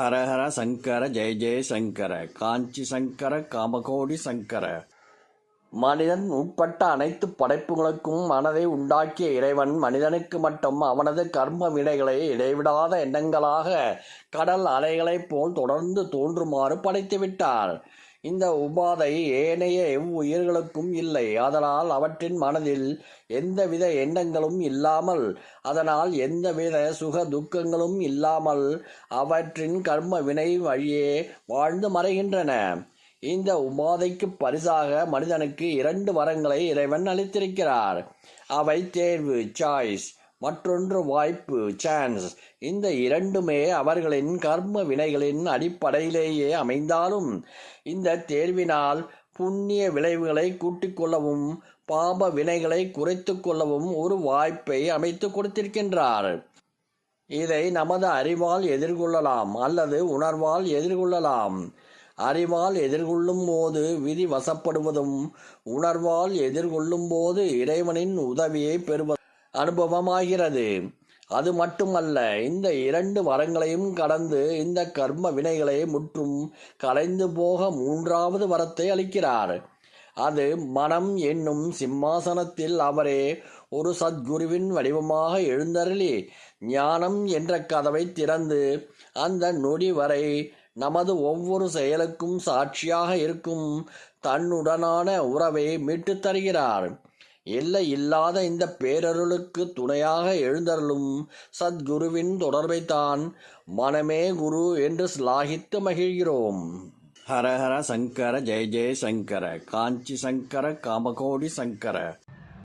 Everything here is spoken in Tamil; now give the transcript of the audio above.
ஹரஹர சங்கர ஜெய ஜெய சங்கர காஞ்சி சங்கர காமகோடி சங்கர. மனிதன் உட்பட்ட அனைத்து படைப்புகளுக்கும் மனதை உண்டாக்கிய இறைவன் மனிதனுக்கு மட்டும் அவனது கர்ம வினைகளை இடைவிடாத எண்ணங்களாக கடல் அலைகளைப் போல் தொடர்ந்து தோன்றுமாறு படைத்துவிட்டார். விட்டார் இந்த உபாதை ஏனைய எவ்வுயிர்களுக்கும் இல்லை. அதனால் அவற்றின் மனதில் எந்தவித எண்ணங்களும் இல்லாமல் அதனால் எந்தவித சுக துக்கங்களும் இல்லாமல் அவற்றின் கர்ம வினை வழியே வாழ்ந்து மறைகின்றன. இந்த உபாதைக்கு பரிசாக மனிதனுக்கு இரண்டு வரங்களை இறைவன் அளித்திருக்கிறார். அவை தேர்வு சாய்ஸ் மற்றொன்று வாய்ப்பு சான்ஸ் இந்த இரண்டுமே அவர்களின் கர்ம வினைகளின் அடிப்படையிலேயே அமைந்தாலும் இந்த தேர்வினால் புண்ணிய விளைவுகளை கூட்டிக் கொள்ளவும் பாப வினைகளை குறைத்து கொள்ளவும் ஒரு வாய்ப்பை அமைத்து கொடுத்திருக்கின்றார். இதை நமது அறிவால் எதிர்கொள்ளலாம் அல்லது உணர்வால் எதிர்கொள்ளலாம். அறிவால் எதிர்கொள்ளும் போது விதி வசப்படுவதும் உணர்வால் எதிர்கொள்ளும் போது இறைவனின் உதவியை பெறுவது அனுபவமாகிறது. அது மட்டுமல்ல இந்த இரண்டு வரங்களையும் கடந்து இந்த கர்ம வினைகளை முற்றும் கலைந்து போக மூன்றாவது வரத்தை அளிக்கிறார். அது மனம் என்னும் சிம்மாசனத்தில் அவரே ஒரு சத்குருவின் வடிவமாக எழுந்தருளி ஞானம் என்ற கதவை திறந்து அந்த நொடி வரை நமது ஒவ்வொரு செயலுக்கும் சாட்சியாக இருக்கும் தன்னுடனான உறவை மீட்டுத் தருகிறார் எல்லை இல்லாத இந்த பேரருளுக்கு துணையாக எழுந்தருளும் சத்குருவின் தொடர்பைத்தான் மனமே குரு என்று ஸ்லாகித்து மகிழ்கிறோம். ஹரஹர சங்கர ஜெய ஜெய சங்கர காஞ்சி சங்கர காமகோடி சங்கர.